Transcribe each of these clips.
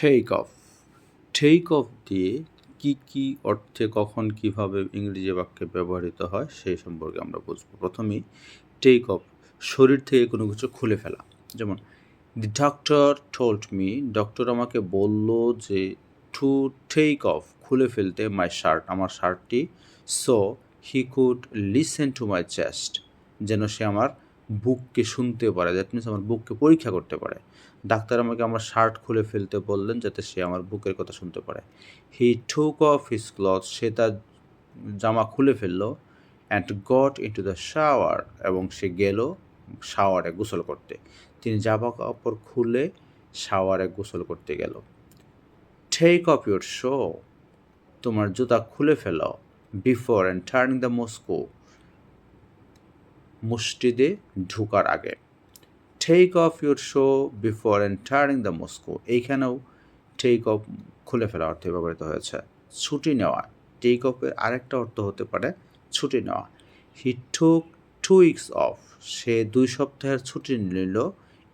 Take off take off দিয়ে কি কি অর্থে কখন কীভাবে ইংরেজি বাক্যে ব্যবহৃত হয় সেই সম্পর্কে আমরা বুঝব। প্রথমেই টেক অফ শরীর থেকে কোনো কিছু খুলে ফেলা। যেমন the doctor told me doctor আমাকে বলল যে টু টেক অফ খুলে ফেলতে মাই শার্ট আমার শার্টটি so he could listen to my chest যেন সে আমার বুককে শুনতে পারে দ্যাট মিনস আমার বুককে পরীক্ষা করতে পারে। ডাক্তার আমাকে আমার শার্ট খুলে ফেলতে বললেন যাতে সে আমার বুকের কথা শুনতে পারে। হি টুক অফ হিস ক্লথ সে তার জামা খুলে ফেলল and got into the shower এবং সে গেল শাওয়ারে গোসল করতে। তিনি জামা কাপড় খুলে শাওয়ারে গোসল করতে গেল। টেক অফ ইউর শো তোমার জুতা খুলে ফেলো before and turning the mosque মসজিদে ঢুকার আগে। Take off your shoes before entering the mosque এইখানেও টেক অফ খুলে ফেলা অর্থে ব্যবহৃত হয়েছে। ছুটি নেওয়া। টেক অফের আরেকটা অর্থ হতে পারে ছুটি নেওয়া। He took two weeks off সে দুই সপ্তাহের ছুটি নিল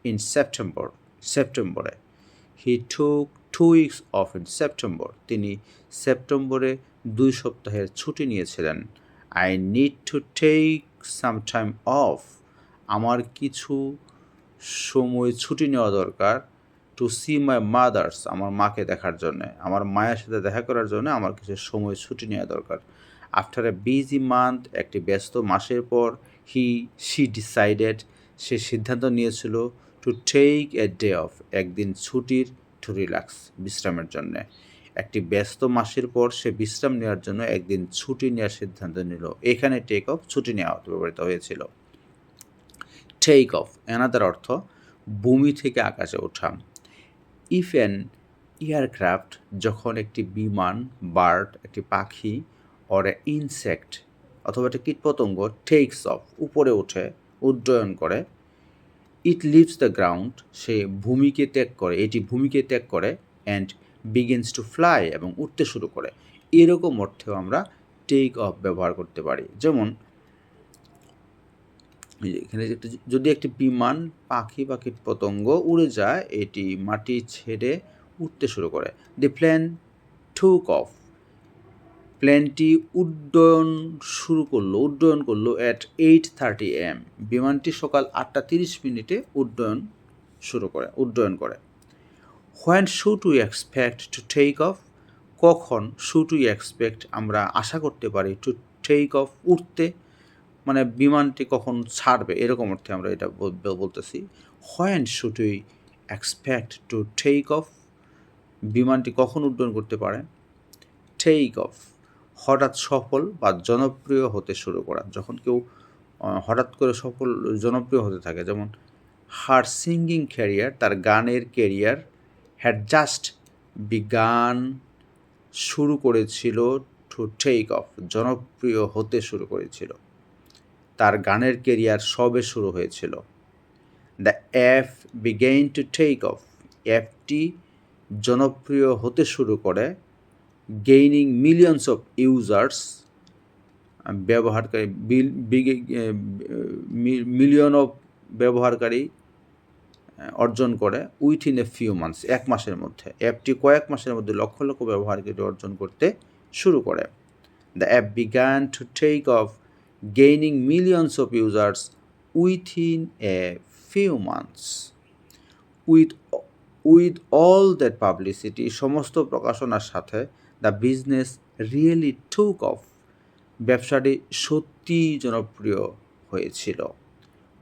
ইন সেপ্টেম্বর সেপ্টেম্বরে he took two weeks off in September তিনি সেপ্টেম্বরে দুই সপ্তাহের ছুটি নিয়েছিলেন। I need to take some time off আমার কিছু সময় ছুটি নেওয়া দরকার টু সি মাই মাদার্স আমার মাকে দেখার জন্যে। আমার মায়ের সাথে দেখা করার জন্য আমার কিছু সময় ছুটি নেওয়া দরকার। আফটার এ বিজি মান্থ একটি ব্যস্ত মাসের পর হি শি ডিসাইডেড সে সিদ্ধান্ত নিয়েছিল to take a day off একদিন ছুটির টু রিল্যাক্স বিশ্রামের জন্যে। একটি ব্যস্ত মাসের পর সে বিশ্রাম নেওয়ার জন্য একদিন ছুটি নেওয়ার সিদ্ধান্ত নিল। এখানে টেক অফ ছুটি নেওয়া ব্যবহৃত হয়েছিল। টেক অফ এনাদার অর্থ ভূমি থেকে আকাশে ওঠা। ইফ অ্যান এয়ারক্রাফট যখন একটি বিমান বার্ড একটি পাখি অর ইনসেক্ট অথবা একটা কীটপতঙ্গ টেকস অফ উপরে ওঠে, উড্ডয়ন করে ইট লিভস দ্য গ্রাউন্ড সে ভূমিকে ত্যাগ করে, এটি ভূমিকে ত্যাগ করে অ্যান্ড বিগিনস টু ফ্লাই এবং উঠতে শুরু করে। এরকম অর্থেও আমরা টেক অফ ব্যবহার করতে পারি। যেমন এখানে যদি একটি বিমান, পাখি বা কীটপতঙ্গ উড়ে যায়, এটি মাটি ছেড়ে উঠতে শুরু করে। দি প্ল্যান টুক অফ প্লেনটি উড্ডয়ন শুরু করল, উড্ডয়ন করল অ্যাট এইট থার্টি এম বিমানটি সকাল আটটা তিরিশ মিনিটে উড্ডয়ন শুরু করে, উড্ডয়ন করে। When should to expect to take off কখন শু টু এক্সপেক্ট আমরা আশা করতে পারি টু টেক অফ উঠতে? মানে বিমানটি কখন ছাড়বে? এরকম অর্থে আমরা এটা বলতেছি। When should to expect to take off বিমানটি কখন উড্ডয়ন করতে পারে? টেক অফ হঠাৎ সফল বা জনপ্রিয় হতে শুরু করা। যখন কেউ হঠাৎ করে সফল, জনপ্রিয় হতে থাকে, যেমন হার সিঙ্গিং ক্যারিয়ার, তার গানের কেরিয়ার হ্যাড জাস্ট বিগান শুরু করেছিল টু টেক অফ জনপ্রিয় হতে শুরু করেছিল তার গানের কেরিয়ার সবে শুরু হয়েছিল the app began to take off অ্যাপটি জনপ্রিয় হতে শুরু করে গেইনিং মিলিয়নস অফ ইউজার্স ব্যবহারকারী মিলিয়ন অফ ব্যবহারকারী অর্জন করে উইথিন এ ফিউ মান্থস এক মাসের মধ্যে। অ্যাপটি কয়েক মাসের মধ্যে লক্ষ লক্ষ ব্যবহারকারী অর্জন করতে শুরু করে। The app began to take off gaining millions of users within a few months with with all that publicity সমস্ত প্রকাশনার সাথে the business really took off ব্যবসাটি সত্যি জনপ্রিয় হয়েছিল।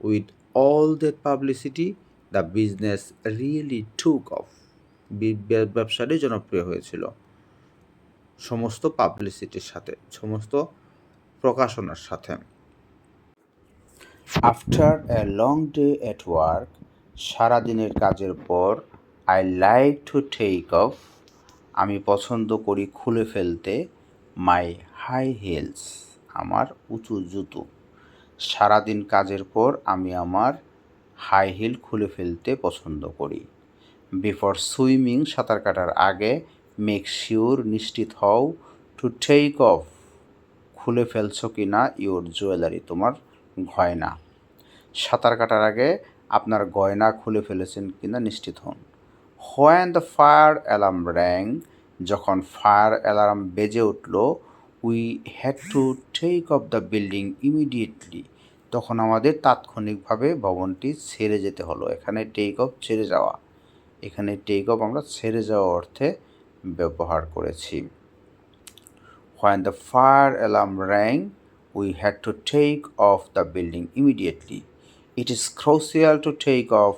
With all that publicity the business really took off ব্যবসাটি জনপ্রিয় হয়েছিল। সমস্ত পাবলিসিটির সাথে, সমস্ত প্রকাশনার সাথে। After a long day at work সারাদিনের কাজের পর I like to take off আমি পছন্দ করি খুলে ফেলতে। মাই হাই হিলস আমার উঁচু জুতো। সারাদিন কাজের পর আমি আমার হাই হিল খুলে ফেলতে পছন্দ করি। বিফোর সুইমিং সাঁতার কাটার আগে মেক শিওর নিশ্চিত হও টু টেক অফ খুলে ফেলছো কি না ইউর জুয়েলারি তোমার গয়না। সাঁতার কাটার আগে আপনার গয়না খুলে ফেলেছেন কি না নিশ্চিত হন। When the fire alarm rang যখন ফায়ার অ্যালার্ম বেজে উঠল we had to take off the building immediately তখন আমাদের তাৎক্ষণিকভাবে ভবনটি ছেড়ে যেতে হলো। এখানে টেক অফ ছেড়ে যাওয়া। এখানে টেক অফ আমরা ছেড়ে যাওয়া অর্থে ব্যবহার করেছি। When the fire alarm rang we had to take off the building immediately it is crucial to take off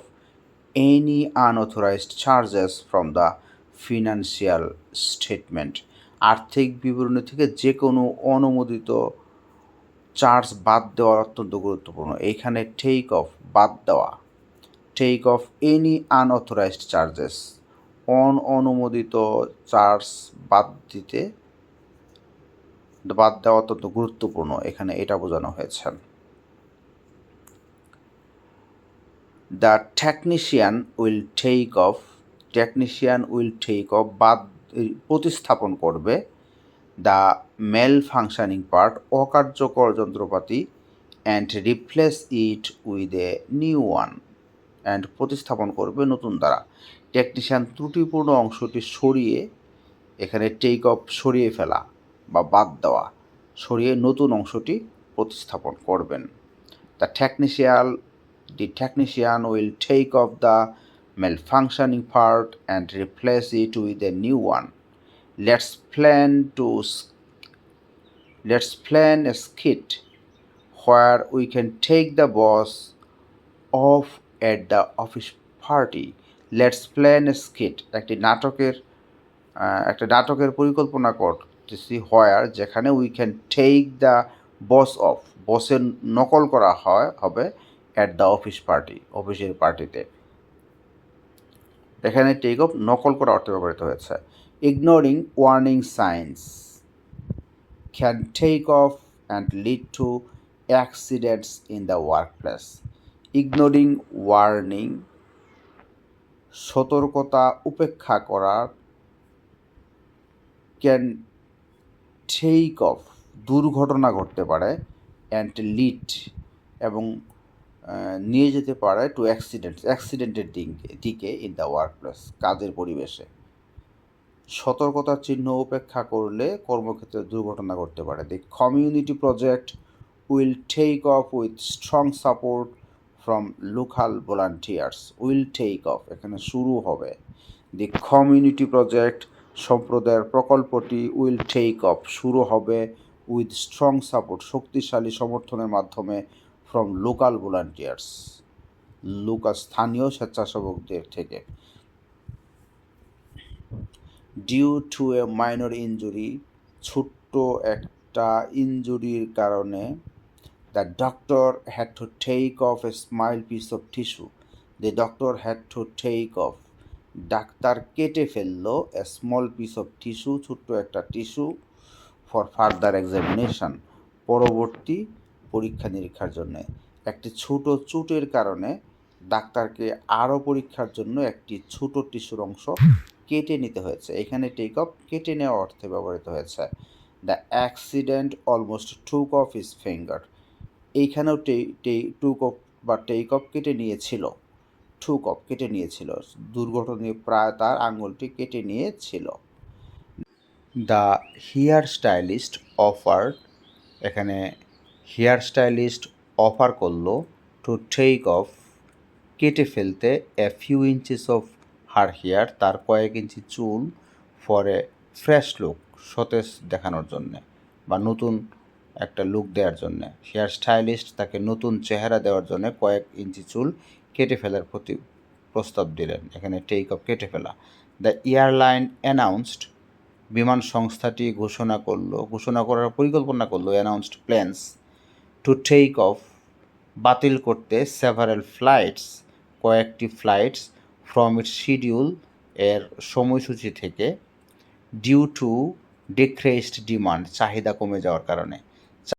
any unauthorized charges from the financial statement আর্থিক বিবরণী থেকে যে কোনো অনুমোদিত চার্জ বাদ দেওয়া অত্যন্ত গুরুত্বপূর্ণ। এইখানে টেক অফ বাদ দেওয়া। Take off any unauthorised charges on অনুমোদিত চার্জ বাদ দিতে, বাদ দেওয়া অত্যন্ত গুরুত্বপূর্ণ। এখানে এটা বোঝানো হয়েছে। The technician will take off technician will take off বাদ, প্রতিস্থাপন করবে। দ্য মেল ফাংশনিং পার্ট অকার্যকর যন্ত্রপাতি and replace it with a new one and প্রতিস্থাপন করবে নতুন দ্বারা টেকনিশিয়ান ত্রুটিপূর্ণ অংশটি সরিয়ে, এখানে টেক অফ সরিয়ে ফেলা বা বাদ দেওয়া, সরিয়ে নতুন অংশটি প্রতিস্থাপন করবেন the technician the technician will take off the malfunctioning part and replace it with a new one. Let's plan to s- let's plan a skit where we can take the boss off at the office party. Let's plan a skit, একটি নাটকের একটা নাটকের পরিকল্পনা করতেছি where যেখানে we can take the boss off বসের নকল করা হয়, হবে অ্যাট দ্য অফিস পার্টি অফিসের পার্টিতে এখানে টেক অফ নকল করা অর্থে ব্যবহৃত হয়েছে। Warning signs can take off and lead to accidents in the workplace ignoring warning সতর্কতা উপেক্ষা করা ক্যান টেক অফ দুর্ঘটনা ঘটতে পারে অ্যান্ড লিড এবং নিয়ে যেতে পারে টু অ্যাক্সিডেন্ট অ্যাক্সিডেন্টের দিকে দিকে ইন দ্য ওয়ার্ক প্লেস কাজের পরিবেশে। সতর্কতার চিহ্ন উপেক্ষা করলে কর্মক্ষেত্রে দুর্ঘটনা ঘটতে পারে। The community project will take off with strong support from local volunteers will take off এখানে শুরু হবে। দি কমিউনিটি প্রজেক্ট সম্প্রদায়ের প্রকল্পটি উইল টেক অফ শুরু হবে উইথ স্ট্রং সাপোর্ট শক্তিশালী সমর্থনের মাধ্যমে ফ্রম লোকাল ভলান্টিয়ার্স লোকাল স্থানীয় স্বেচ্ছাসেবকদের থেকে। Due to a minor injury ছোট্ট একটা ইনজুরির কারণে the doctor had to take off a small piece of tissue the doctor had to take off doctor কেটে ফেলল a small piece of tissue ছোট্ট একটা টিস্যু ফর ফার্দার এক্সামিনেশন পরবর্তী পরীক্ষা নিরীক্ষার জন্য। একটি ছোট চুটের কারণে ডাক্তারকে আরও পরীক্ষার জন্য একটি ছোট টিস্যুর অংশ কেটে নিতে হয়েছে। এখানে টেক অফ কেটে নেওয়া অর্থে ব্যবহৃত হয়েছে। The accident almost took off his finger এইখানেও টুক অফ বা টেক অফ কেটে নিয়েছিল। টুক অফ কেটে নিয়েছিল। দুর্ঘটনায় প্রায় তার আঙুলটি কেটে নিয়েছিল। দ্য হেয়ার স্টাইলিস্ট অফার এখানে হেয়ার স্টাইলিস্ট অফার করল টু টেক অফ কেটে ফেলতে a few inches off her hair তার কয়েক ইঞ্চি চুল ফর ফ্রেশ লুক সতেজ দেখানোর জন্যে বা নতুন একটা লুক দেওয়ার জন্যে। হেয়ার স্টাইলিস্ট তাকে নতুন চেহারা দেওয়ার জন্য কয়েক ইঞ্চি চুল কেটে ফেলার প্রতি প্রস্তাব দিলেন। এখানে টেক অফ কেটে ফেলা। দ্য এয়ারলাইন অ্যানাউন্সড বিমান সংস্থাটি ঘোষণা করল, ঘোষণা করার পরিকল্পনা করল announced plans to take off বাতিল করতে সেভারেল ফ্লাইটস কয়েকটি ফ্লাইটস ফ্রম ইটস শিডিউল এর সময়সূচি থেকে ডিউ টু ডিক্রেসড ডিমান্ড চাহিদা কমে যাওয়ার কারণে।